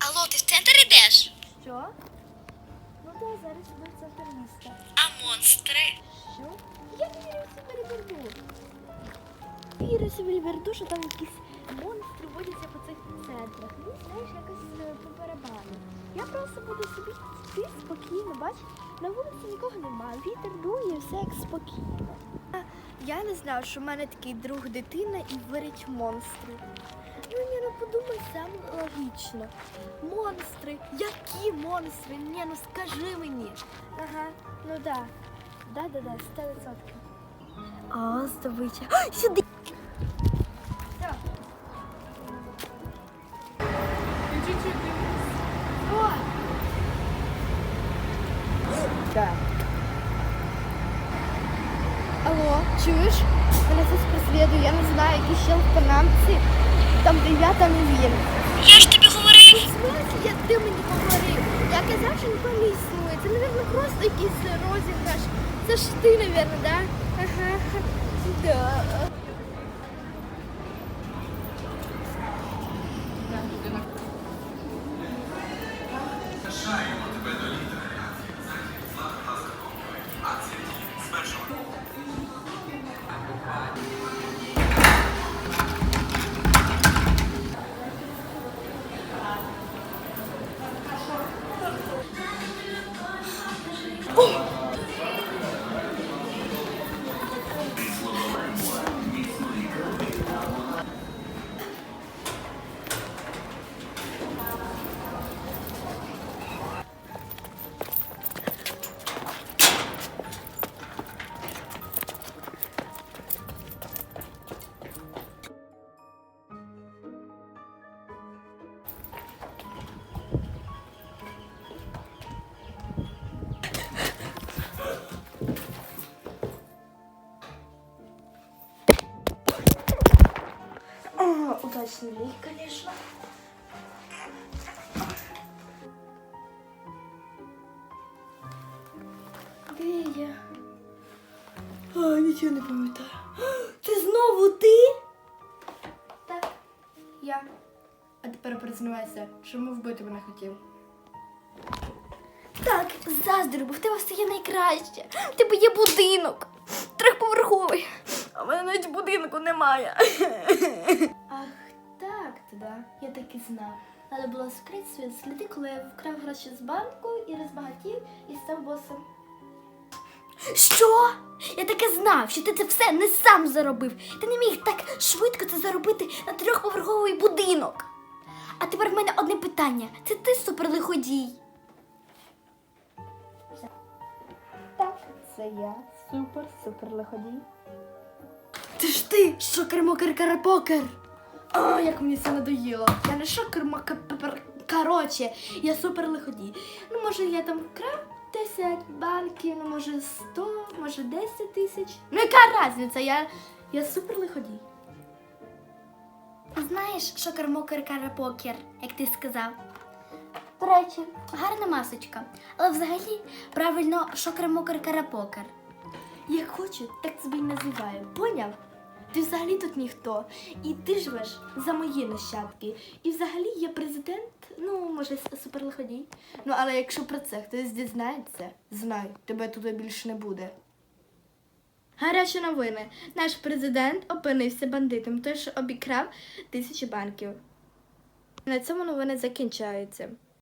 ти в центр ідеш? Що? Ну так, зараз іду в центр міста. А монстри? Що? Я не вірю в Сіберберду. Вірю в Сіберберду, що там якісь монстри водяться по цих центрах. Ну, знаєш, якось е, по барабану. Я просто буду собі спокійно, бач, на вулиці нікого немає, вітер дує, все як спокійно. Я не знала, що в мене такий друг дитина і вирить монстри. Ну ні, ну подумай сам логічно. Монстри, які монстри? Ні, ну скажи мені. Ага, ну да. Да, да, да, сто відсотків. А, здобича. А, Сюди. О! Алло, чуєш? Мене це преслідує, я не знаю, який ще в панамці. Там, де я, там і він. Я ж тобі говорив. Я ти мені говорив? Я казав, що нікого не існує. Це, мабуть, просто якийсь розіграш. Це ж ти, мабуть, да? Ага. Да. Удачный лик, конечно. Де я? А, нічого не пам'ятаю. Це знову ти? Так, я. А тепер признавайся, чому вбити мене хотів? Так, заздрю, бо в тебе все є найкраще. В тебе є будинок. Трьохповерховий. А в мене навіть будинку немає. Я так і знав. Треба було скрити свої сліди, коли я вкрав гроші з банку і розбагатів і став босом. Що? Я таке знав, що ти це все не сам заробив. Ти не міг так швидко це заробити на трьохповерховий будинок. А тепер в мене одне питання. Це ти суперлиходій? Так, це я. Супер, супер лиходій. Це ж ти, шокер-мокер карапокер. А, як мені це надоїло. Я не шокер мокер Короче, я супер лиходій. Ну, може, я там вкрав 10 банків, ну може 100, може 10 тисяч. Ну, яка різниця? Я, я супер лиходій. Знаєш, шокер-мокер карапокер, як ти сказав. До речі, гарна масочка. Але взагалі правильно шокер-мокер карапокер. Як хочу, так себе й називаю. Поняв? Ти взагалі тут ніхто. І ти живеш за мої нащадки. І взагалі я президент, ну, може, суперлиходій. Ну, але якщо про це хтось дізнається, знай, тебе туди більше не буде. Гарячі новини. Наш президент опинився бандитом, що обікрав тисячі банків. На цьому новини закінчаються.